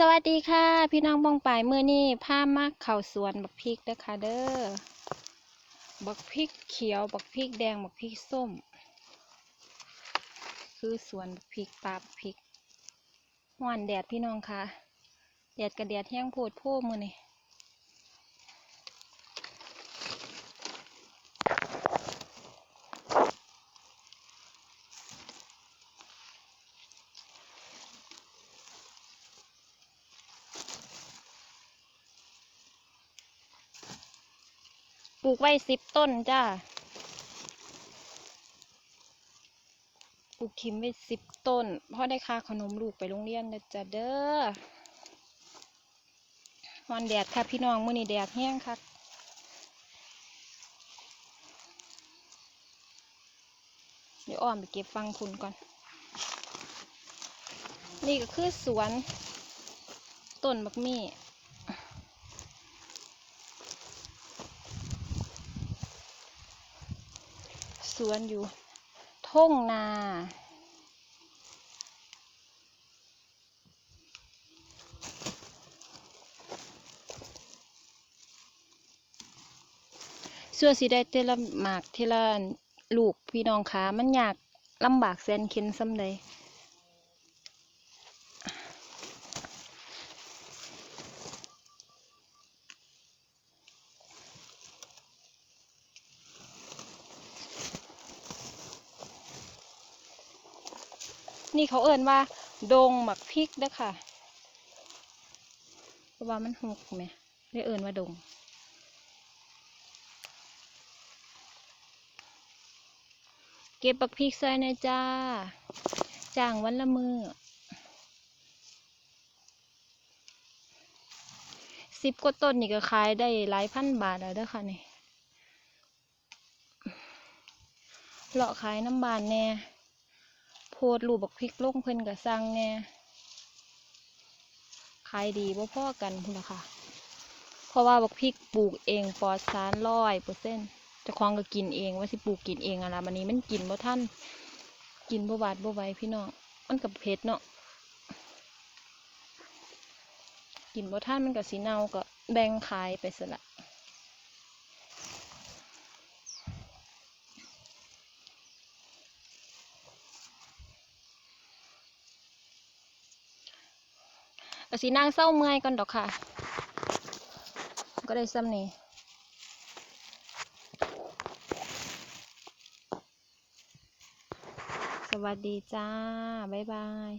สวัสดีค่ะ พี่น้องบ้องปลายมือนี่ผ้ามักเข่าสวนบักพริกนะคะเด้อบักพริกเขียวบักพริกแดงบักพริกส้ม คือสวนบักพริกปลาบักพริกหวานแดดพี่น้องค่ะ แดดกระแดดแห้งโพดโพ่มือนี่ ลูกไว้สิบต้นจ้าปลูกทิมไว้สิบต้นพราะได้ค่าขนมลูกไปโรงเรียนนะจ้ะเด้อวันแดดค่ะพี่น้องมื้อนี้แดดแห้งค่ะเดี๋ยวอ้อมไปเก็บฟังคุณก่อน นี่ก็คือสวนต้นบักมี่ สวนอยู่ทุ่งนา ส่วนสีได้เทละหมากเทละลูกพี่น้องขามันอยากลำบากแสนเข็นซ้ำใด นี่เขาเอ่นว่า ดงหมักพริกเด้อค่ะเพราะว่ามันหกไหมได้เอ่นว่าดง เก็บบักพริกใส่นะจ้าจ้างวันละมือสิบกว่าต้นนี่ก็ขายได้หลายพันบาทแล้วเด้อค่ะนี่เลาะขายน้ำบานแน่ พดรูปบักพริกลงเพิ่นก็สั่งแหน่ขายดีบ่พอกันพุ่นละค่ะ เพราะว่าบักพริกปลูกเองปลอดสารร้อยเปอร์เซ็นต์จะคลองก็กินเองว่าสิปลูกกินเองอะล่ะมันนี้มันกินบ่ทันกินบ่บาดบ่ไหวพี่น้องมันกับเผ็ดเนาะกินบ่ทันมันก็สิเน่าก็แบ่งขายไปซะละ ก็สินั่งเศร้าเมื่อยก่อนดอกค่ะ ก็ได้ซ้ำนี่สวัสดีจ้า บ๊ายบาย